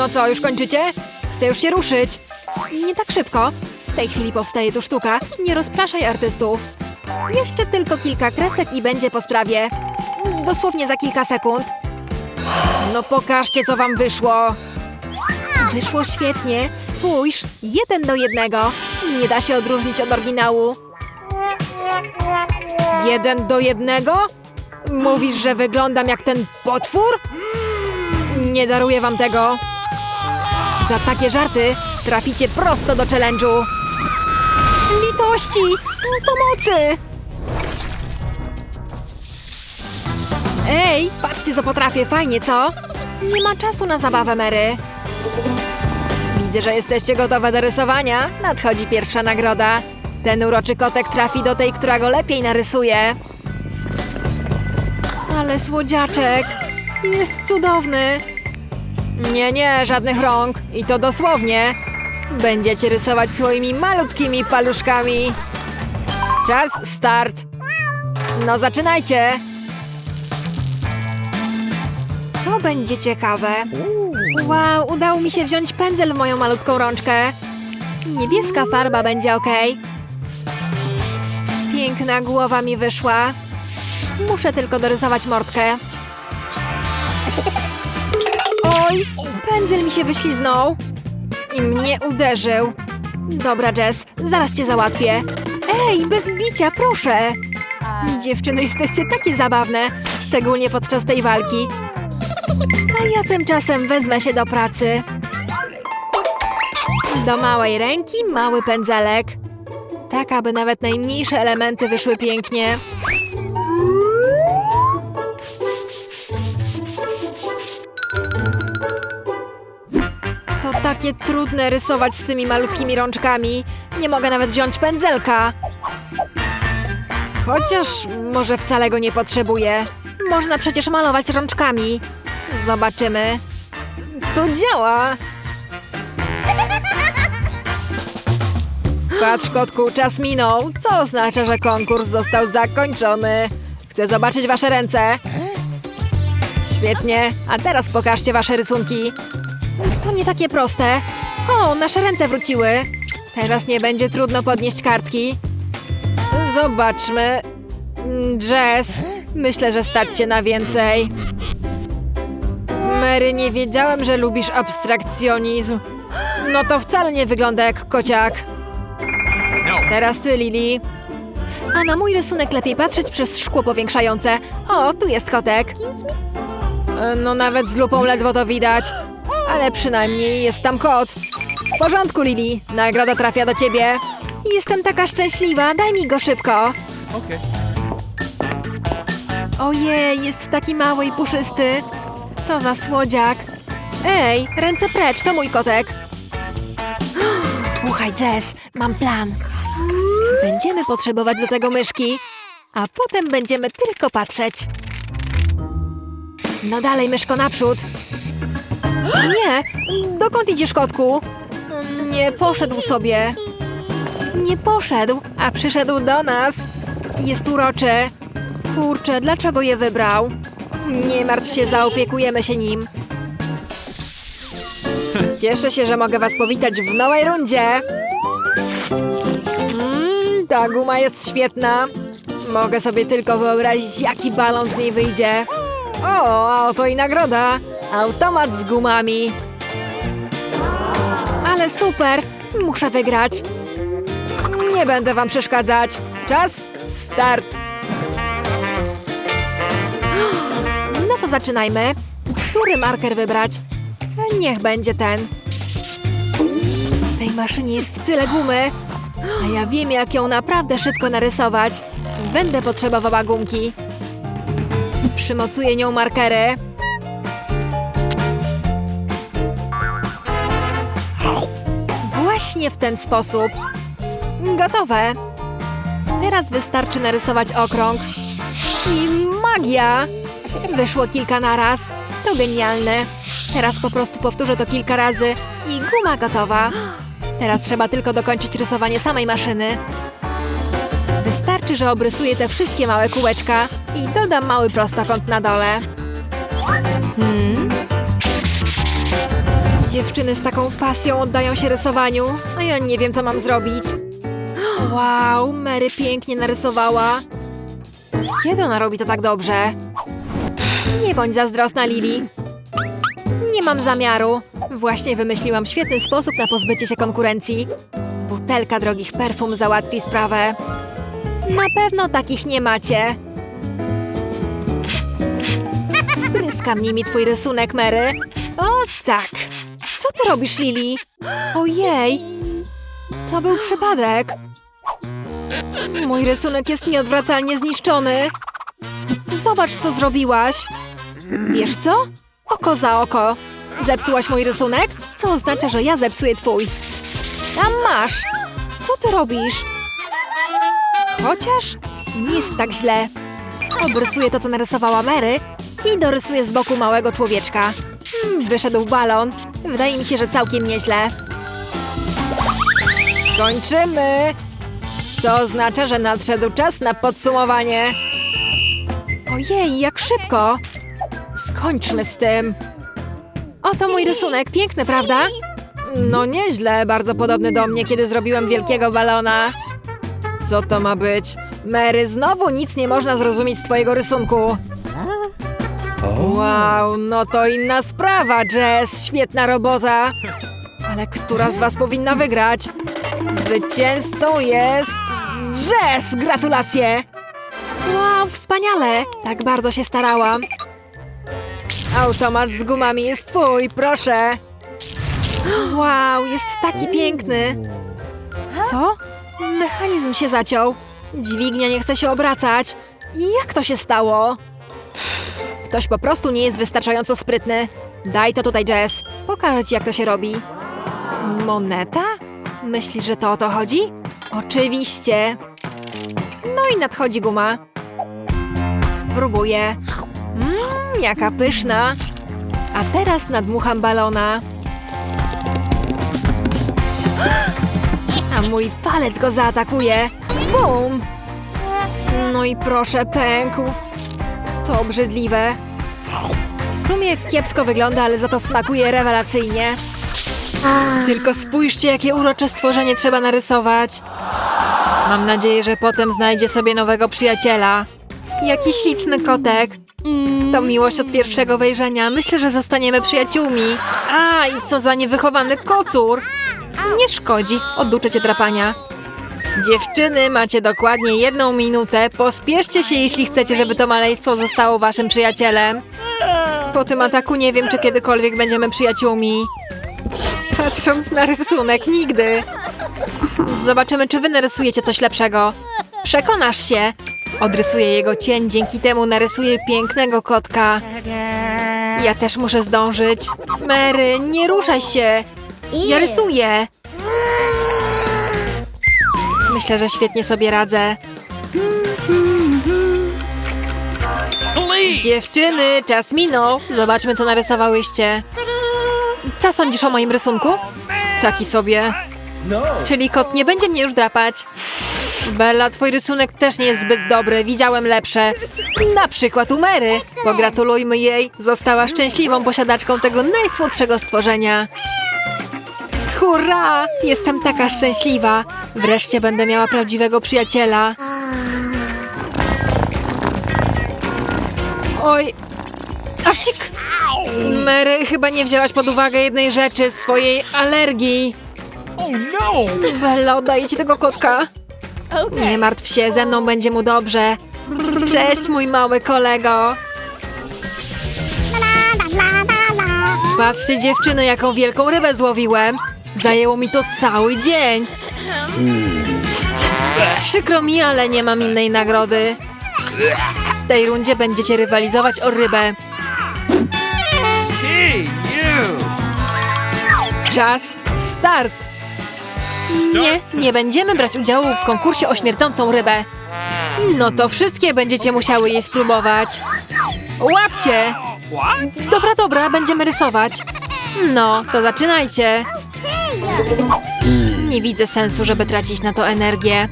No co, już kończycie? Chcę już się ruszyć. Nie tak szybko. W tej chwili powstaje tu sztuka. Nie rozpraszaj artystów. Jeszcze tylko kilka kresek i będzie po sprawie. Dosłownie za kilka sekund. No pokażcie, co wam wyszło. Wyszło świetnie. Spójrz, jeden do jednego. Nie da się odróżnić od oryginału. Jeden do jednego? Mówisz, że wyglądam jak ten potwór? Nie daruję wam tego. Za takie żarty traficie prosto do challenge'u. Litości! Pomocy! Ej, patrzcie co potrafię, fajnie co? Nie ma czasu na zabawę, Mary. Widzę, że jesteście gotowe do rysowania. Nadchodzi pierwsza nagroda. Ten uroczy kotek trafi do tej, która go lepiej narysuje. Ale słodziaczek. Jest cudowny. Nie, nie, żadnych rąk. I to dosłownie. Będziecie rysować swoimi malutkimi paluszkami. Czas, start. No zaczynajcie. To będzie ciekawe. Wow, udało mi się wziąć pędzel w moją malutką rączkę. Niebieska farba będzie ok. Piękna głowa mi wyszła. Muszę tylko dorysować mordkę. Oj, pędzel mi się wyśliznął. I mnie uderzył. Dobra, Jess, zaraz cię załatwię. Ej, bez bicia, proszę. Dziewczyny, jesteście takie zabawne, szczególnie podczas tej walki. A ja tymczasem wezmę się do pracy. Do małej ręki mały pędzelek. Tak, aby nawet najmniejsze elementy wyszły pięknie. Takie trudne rysować z tymi malutkimi rączkami. Nie mogę nawet wziąć pędzelka. Chociaż może wcale go nie potrzebuję. Można przecież malować rączkami. Zobaczymy. To działa! Patrz, kotku, czas minął, co oznacza, że konkurs został zakończony. Chcę zobaczyć wasze ręce. Świetnie, a teraz pokażcie wasze rysunki. To nie takie proste. O, nasze ręce wróciły. Teraz nie będzie trudno podnieść kartki. Zobaczmy. Jess, myślę, że stać cię na więcej. Mary, nie wiedziałem, że lubisz abstrakcjonizm. No to wcale nie wygląda jak kociak. Teraz ty, Lili. A na mój rysunek lepiej patrzeć przez szkło powiększające. O, tu jest kotek. E, No nawet z lupą ledwo to widać. Ale przynajmniej jest tam kot. W porządku, Lili. Nagroda trafia do ciebie. Jestem taka szczęśliwa. Daj mi go szybko. Okay. Ojej, jest taki mały i puszysty. Co za słodziak. Ej, ręce precz, to mój kotek. Słuchaj, Jess, mam plan. Będziemy potrzebować do tego myszki, a potem będziemy tylko patrzeć. No dalej, myszko, naprzód. Nie, dokąd idziesz, kotku? Nie poszedł sobie. Nie poszedł, a przyszedł do nas. Jest uroczy. Kurczę, dlaczego je wybrał? Nie martw się, zaopiekujemy się nim. Cieszę się, że mogę was powitać w nowej rundzie. Mm, ta guma jest świetna. Mogę sobie tylko wyobrazić, jaki balon z niej wyjdzie. O, a oto i nagroda. Automat z gumami. Ale super! Muszę wygrać. Nie będę wam przeszkadzać. Czas, start. No to zaczynajmy. Który marker wybrać? Niech będzie ten. W tej maszynie jest tyle gumy. A ja wiem, jak ją naprawdę szybko narysować. Będę potrzebowała gumki. Przymocuję nią markery. Właśnie w ten sposób. Gotowe. Teraz wystarczy narysować okrąg. I magia! Wyszło kilka naraz. To genialne. Teraz po prostu powtórzę to kilka razy i guma gotowa. Teraz trzeba tylko dokończyć rysowanie samej maszyny. Wystarczy, że obrysuję te wszystkie małe kółeczka i dodam mały prostokąt na dole. Hmm? Dziewczyny z taką pasją oddają się rysowaniu, a ja nie wiem, co mam zrobić. Wow, Mary pięknie narysowała. Kiedy ona robi to tak dobrze? Nie bądź zazdrosna, Lili. Nie mam zamiaru. Właśnie wymyśliłam świetny sposób na pozbycie się konkurencji. Butelka drogich perfum załatwi sprawę. Na pewno takich nie macie. Spryskam nimi twój rysunek, Mary. O tak. Co ty robisz, Lili? Ojej. To był przypadek. Mój rysunek jest nieodwracalnie zniszczony. Zobacz, co zrobiłaś. Wiesz co? Oko za oko. Zepsułaś mój rysunek? Co oznacza, że ja zepsuję twój. Tam masz. Co ty robisz? Chociaż nie jest tak źle. Obrysuję to, co narysowała Mary i dorysuję z boku małego człowieczka. Hmm, wyszedł balon. Wydaje mi się, że całkiem nieźle. Kończymy! Co oznacza, że nadszedł czas na podsumowanie. Ojej, jak szybko! Skończmy z tym. Oto mój rysunek, piękny, prawda? No nieźle, bardzo podobny do mnie, kiedy zrobiłem wielkiego balona. Co to ma być? Mary, znowu nic nie można zrozumieć z twojego rysunku. Wow, no to inna sprawa, Jess. Świetna robota. Ale która z was powinna wygrać? Zwycięzcą jest... Jess! Gratulacje! Wow, wspaniale! Tak bardzo się starałam. Automat z gumami jest twój, proszę. Wow, jest taki piękny. Co? Mechanizm się zaciął. Dźwignia nie chce się obracać. Jak to się stało? Ktoś po prostu nie jest wystarczająco sprytny. Daj to tutaj, Jess. Pokażę ci, jak to się robi. Moneta? Myślisz, że to o to chodzi? Oczywiście. No i nadchodzi guma. Spróbuję. Mmm, jaka pyszna. A teraz nadmucham balona. A mój palec go zaatakuje. Bum! No i proszę, pękł. To obrzydliwe. W sumie kiepsko wygląda, ale za to smakuje rewelacyjnie. Tylko spójrzcie, jakie urocze stworzenie trzeba narysować. Mam nadzieję, że potem znajdzie sobie nowego przyjaciela. Jaki śliczny kotek. To miłość od pierwszego wejrzenia. Myślę, że zostaniemy przyjaciółmi. A, i co za niewychowany kocur. Nie szkodzi, oduczę cię drapania. Dziewczyny, macie dokładnie jedną minutę. Pospieszcie się, jeśli chcecie, żeby to maleństwo zostało waszym przyjacielem. Po tym ataku nie wiem, czy kiedykolwiek będziemy przyjaciółmi. Patrząc na rysunek, nigdy. Zobaczymy, czy wy narysujecie coś lepszego. Przekonasz się. Odrysuję jego cień, dzięki temu narysuję pięknego kotka. Ja też muszę zdążyć. Mary, nie ruszaj się. Ja rysuję. Myślę, że świetnie sobie radzę. Dziewczyny, czas minął. Zobaczmy, co narysowałyście. Co sądzisz o moim rysunku? Taki sobie. Czyli kot nie będzie mnie już drapać. Bella, twój rysunek też nie jest zbyt dobry. Widziałem lepsze. Na przykład u Mary. Pogratulujmy jej. Została szczęśliwą posiadaczką tego najsłodszego stworzenia. Hurra! Jestem taka szczęśliwa. Wreszcie będę miała prawdziwego przyjaciela. Oj. Asik! Mary, chyba nie wzięłaś pod uwagę jednej rzeczy, swojej alergii. Oh no! Bella, oddaję ci tego kotka. Nie martw się, ze mną będzie mu dobrze. Cześć, mój mały kolego. Patrzcie, dziewczyny, jaką wielką rybę złowiłem. Zajęło mi to cały dzień. Przykro mi, ale nie mam innej nagrody. W tej rundzie będziecie rywalizować o rybę. Czas, start! Nie, nie będziemy brać udziału w konkursie o śmierdzącą rybę. No to wszystkie będziecie musiały jej spróbować. Łapcie! Dobra, dobra, będziemy rysować. No, to zaczynajcie. Nie widzę sensu, żeby tracić na to energię.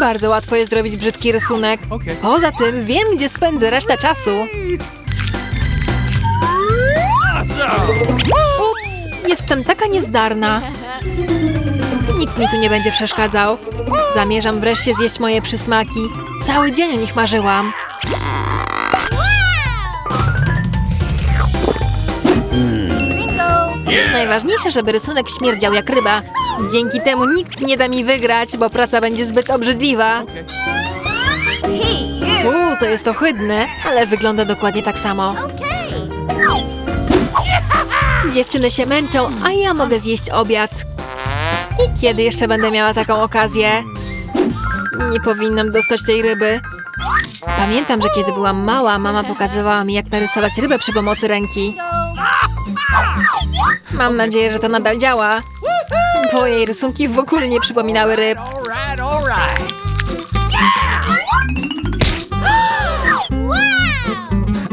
Bardzo łatwo jest zrobić brzydki rysunek. Poza tym wiem, gdzie spędzę resztę czasu. Ups, Jestem taka niezdarna. Nikt mi tu nie będzie przeszkadzał. Zamierzam wreszcie zjeść moje przysmaki. Cały dzień o nich marzyłam. Najważniejsze, żeby rysunek śmierdział jak ryba. Dzięki temu nikt nie da mi wygrać, bo praca będzie zbyt obrzydliwa. Uuu, to jest ohydne, ale wygląda dokładnie tak samo. Dziewczyny się męczą, a ja mogę zjeść obiad. Kiedy jeszcze będę miała taką okazję? Nie powinnam dostać tej ryby. Pamiętam, że kiedy byłam mała, mama pokazywała mi, jak narysować rybę przy pomocy ręki. Mam nadzieję, że to nadal działa. Bo jej rysunki w ogóle nie przypominały ryb. Right.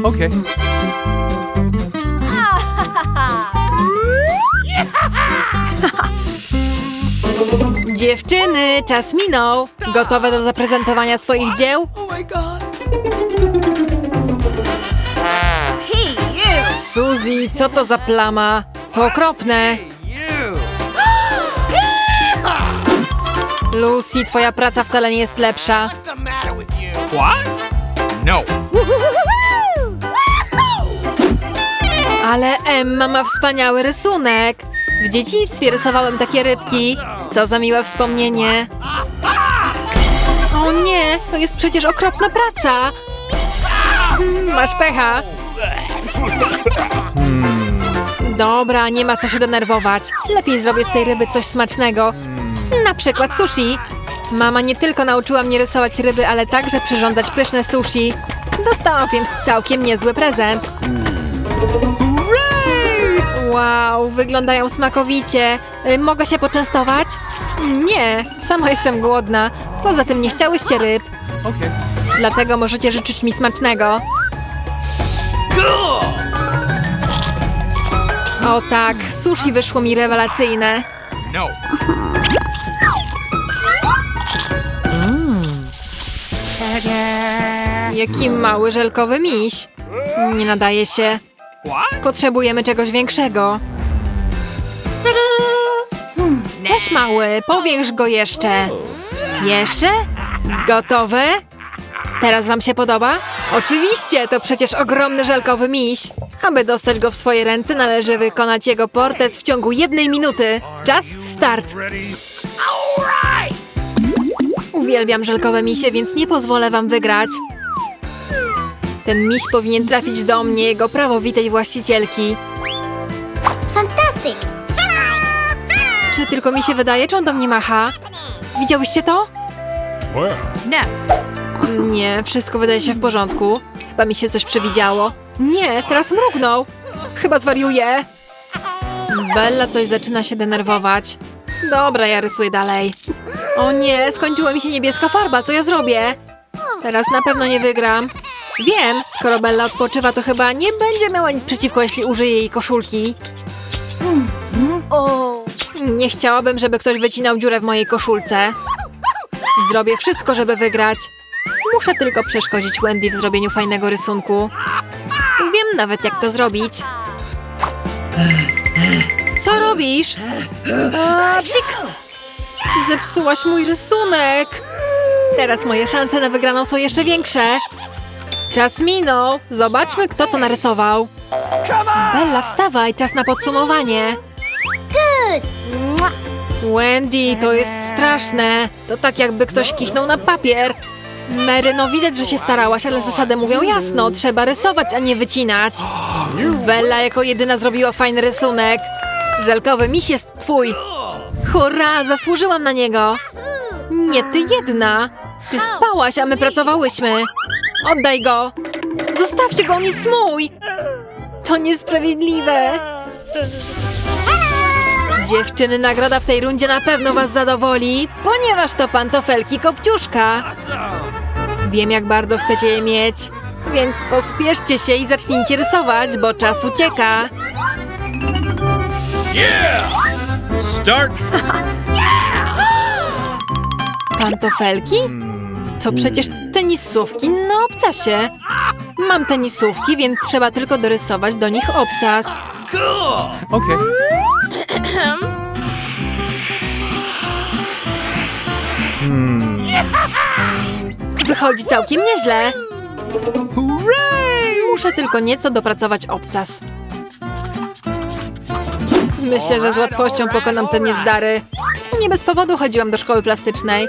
Okay. Dziewczyny, czas minął. Gotowe do zaprezentowania swoich dzieł? Suzy, co to za plama? To okropne. Lucy, twoja praca wcale nie jest lepsza. What? No. Ale Emma ma wspaniały rysunek. W dzieciństwie rysowałem takie rybki. Co za miłe wspomnienie. O nie, to jest przecież okropna praca. Hmm, Masz pecha. Dobra, nie ma co się denerwować. Lepiej zrobię z tej ryby coś smacznego. Na przykład sushi. Mama nie tylko nauczyła mnie rysować ryby, ale także przyrządzać pyszne sushi. Dostałam więc całkiem niezły prezent. Wow, wyglądają smakowicie. Y, Mogę się poczęstować? Nie, sama jestem głodna. Poza tym nie chciałyście ryb, dlatego możecie życzyć mi smacznego. O tak, sushi wyszło mi rewelacyjne. No. Jaki mały żelkowy miś. Nie nadaje się. Potrzebujemy czegoś większego. Też mały, powiększ go jeszcze. Jeszcze? Gotowe? Teraz wam się podoba? Oczywiście, to przecież ogromny żelkowy miś. Aby dostać go w swoje ręce, należy wykonać jego portret w ciągu jednej minuty. Czas start. Uwielbiam żelkowe misie, więc nie pozwolę wam wygrać. Ten miś powinien trafić do mnie, jego prawowitej właścicielki. Fantastic! Czy tylko mi się wydaje, czy on do mnie macha? Widziałyście to? Nie, wszystko wydaje się w porządku. Chyba mi się coś przewidziało. Nie, teraz mrugnął. Chyba zwariuje. Bella coś zaczyna się denerwować. Dobra, ja rysuję dalej. O nie, skończyła mi się niebieska farba, co ja zrobię? Teraz na pewno nie wygram. Wiem, skoro Bella odpoczywa, to chyba nie będzie miała nic przeciwko, jeśli użyję jej koszulki. Nie chciałabym, żeby ktoś wycinał dziurę w mojej koszulce. Zrobię wszystko, żeby wygrać. Muszę tylko przeszkodzić Wendy w zrobieniu fajnego rysunku. Wiem nawet, jak to zrobić. Co robisz? A, psik! Zepsułaś mój rysunek! Teraz moje szanse na wygraną są jeszcze większe. Czas minął. Zobaczmy, kto co narysował. Bella, wstawaj, czas na podsumowanie. Wendy, to jest straszne. To tak jakby ktoś kichnął na papier. Mary, no widać, że się starałaś, ale zasady mówią jasno. Trzeba rysować, a nie wycinać. Bella jako jedyna zrobiła fajny rysunek. Żelkowy miś jest twój. Hurra, zasłużyłam na niego. Nie, ty jedna. Ty spałaś, a my pracowałyśmy. Oddaj go. Zostawcie go, on jest mój. To niesprawiedliwe. Dziewczyny, nagroda w tej rundzie na pewno was zadowoli, ponieważ to pantofelki Kopciuszka. Wiem, jak bardzo chcecie je mieć, więc pospieszcie się i zacznijcie rysować, bo czas ucieka. Yeah. Start. Pantofelki? To przecież tenisówki na obcasie. Mam tenisówki, więc trzeba tylko dorysować do nich obcas. Cool. Okay. Wychodzi całkiem nieźle. Muszę tylko nieco dopracować obcas. Myślę, że z łatwością pokonam te niezdary. Nie bez powodu chodziłam do szkoły plastycznej.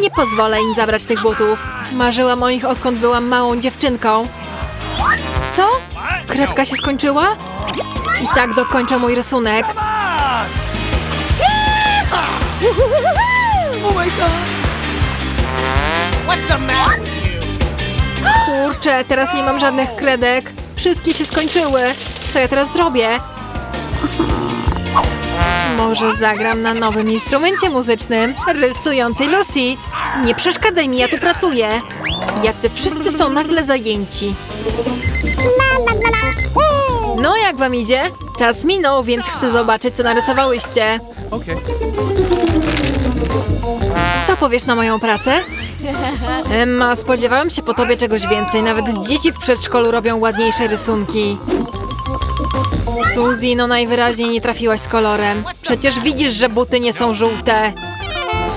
Nie pozwolę im zabrać tych butów. Marzyłam o nich odkąd byłam małą dziewczynką. Co? Kredka się skończyła? I tak dokończę mój rysunek. Kurczę, teraz nie mam żadnych kredek. Wszystkie się skończyły. Co ja teraz zrobię? Może zagram na nowym instrumencie muzycznym, rysującej Lucy. Nie przeszkadzaj mi, ja tu pracuję. Jacy wszyscy są nagle zajęci. No, jak wam idzie? Czas minął, więc chcę zobaczyć, co narysowałyście. Co powiesz na moją pracę? Emma, spodziewałam się po tobie czegoś więcej. Nawet dzieci w przedszkolu robią ładniejsze rysunki. Suzy, no najwyraźniej nie trafiłaś z kolorem. Przecież widzisz, że buty nie są żółte.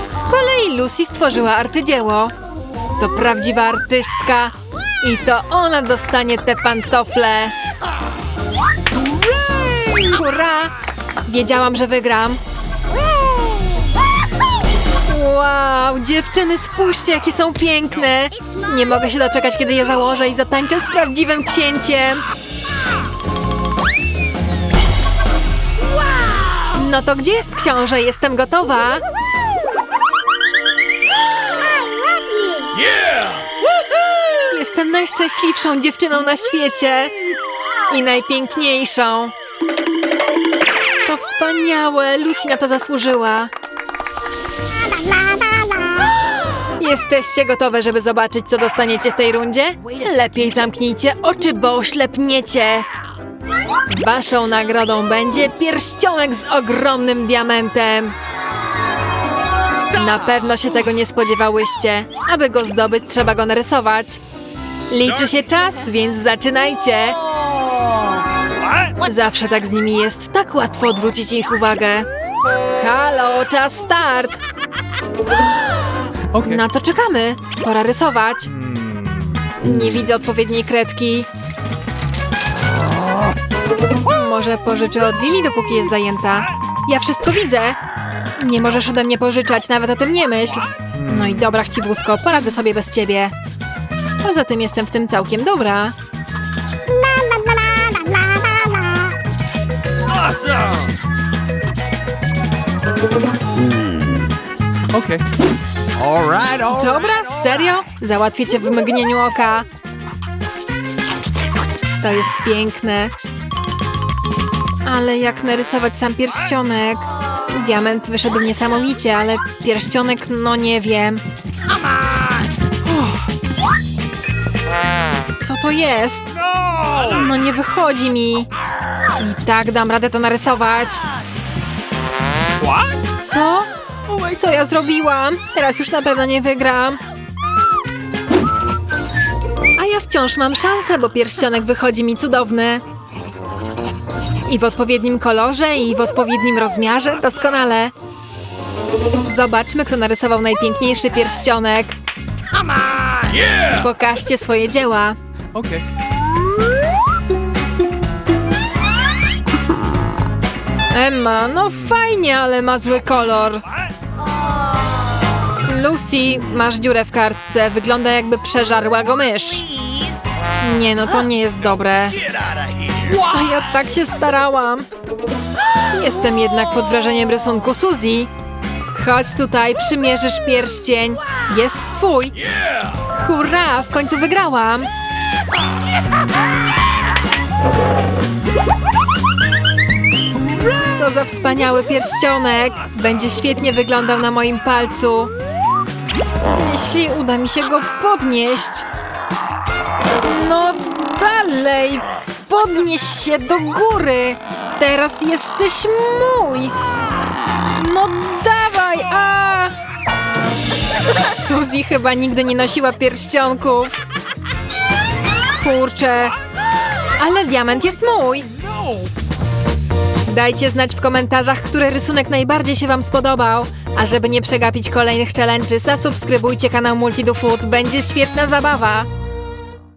Z kolei Lucy stworzyła arcydzieło. To prawdziwa artystka. I to ona dostanie te pantofle. Hurra! Wiedziałam, że wygram. Wow, dziewczyny, spójrzcie, jakie są piękne! Nie mogę się doczekać, kiedy je założę i zatańczę z prawdziwym księciem! No to gdzie jest książę? Jestem gotowa! Jestem najszczęśliwszą dziewczyną na świecie! I najpiękniejszą! Wspaniałe! Lucy na to zasłużyła! Jesteście gotowe, żeby zobaczyć, co dostaniecie w tej rundzie? Lepiej zamknijcie oczy, bo oślepniecie. Waszą nagrodą będzie pierścionek z ogromnym diamentem. Na pewno się tego nie spodziewałyście. Aby go zdobyć, trzeba go narysować. Liczy się czas, więc zaczynajcie. Zawsze tak z nimi jest, tak łatwo odwrócić ich uwagę. Halo, czas start! Okay. Na co czekamy? Pora rysować. Nie widzę odpowiedniej kredki. Może pożyczę od Lili, dopóki jest zajęta. Ja wszystko widzę. Nie możesz ode mnie pożyczać, nawet o tym nie myśl. No i dobra, chciwusko, poradzę sobie bez ciebie. Poza tym jestem w tym całkiem dobra. La. Awesome! Okay. All right, all Dobra, serio? Załatwię cię w mgnieniu oka. To jest piękne. Ale jak narysować sam pierścionek? Diament wyszedł niesamowicie, ale pierścionek, no nie wiem. Co to jest? No! No nie wychodzi mi. I tak dam radę to narysować. Co? Co ja zrobiłam? Teraz już na pewno nie wygram. A ja wciąż mam szansę, bo pierścionek wychodzi mi cudowny. I w odpowiednim kolorze, i w odpowiednim rozmiarze. Doskonale. Zobaczmy, kto narysował najpiękniejszy pierścionek. Pokażcie swoje dzieła. Okay. Emma, no fajnie, ale ma zły kolor. Lucy, masz dziurę w kartce. Wygląda jakby przeżarła go mysz. Nie no, to nie jest dobre. A ja tak się starałam. Jestem jednak pod wrażeniem rysunku Suzy. Chodź tutaj, przymierzysz pierścień. Jest twój. Hurra, w końcu wygrałam. Co za wspaniały pierścionek. Będzie świetnie wyglądał na moim palcu. Jeśli uda mi się go podnieść. No dalej. Podnieś się do góry. Teraz jesteś mój. No dawaj, a! Suzy chyba nigdy nie nosiła pierścionków. Kurczę. Ale diament jest mój! Dajcie znać w komentarzach, który rysunek najbardziej się wam spodobał. A żeby nie przegapić kolejnych challenge'y, zasubskrybujcie kanał Multidu Food. Będzie świetna zabawa.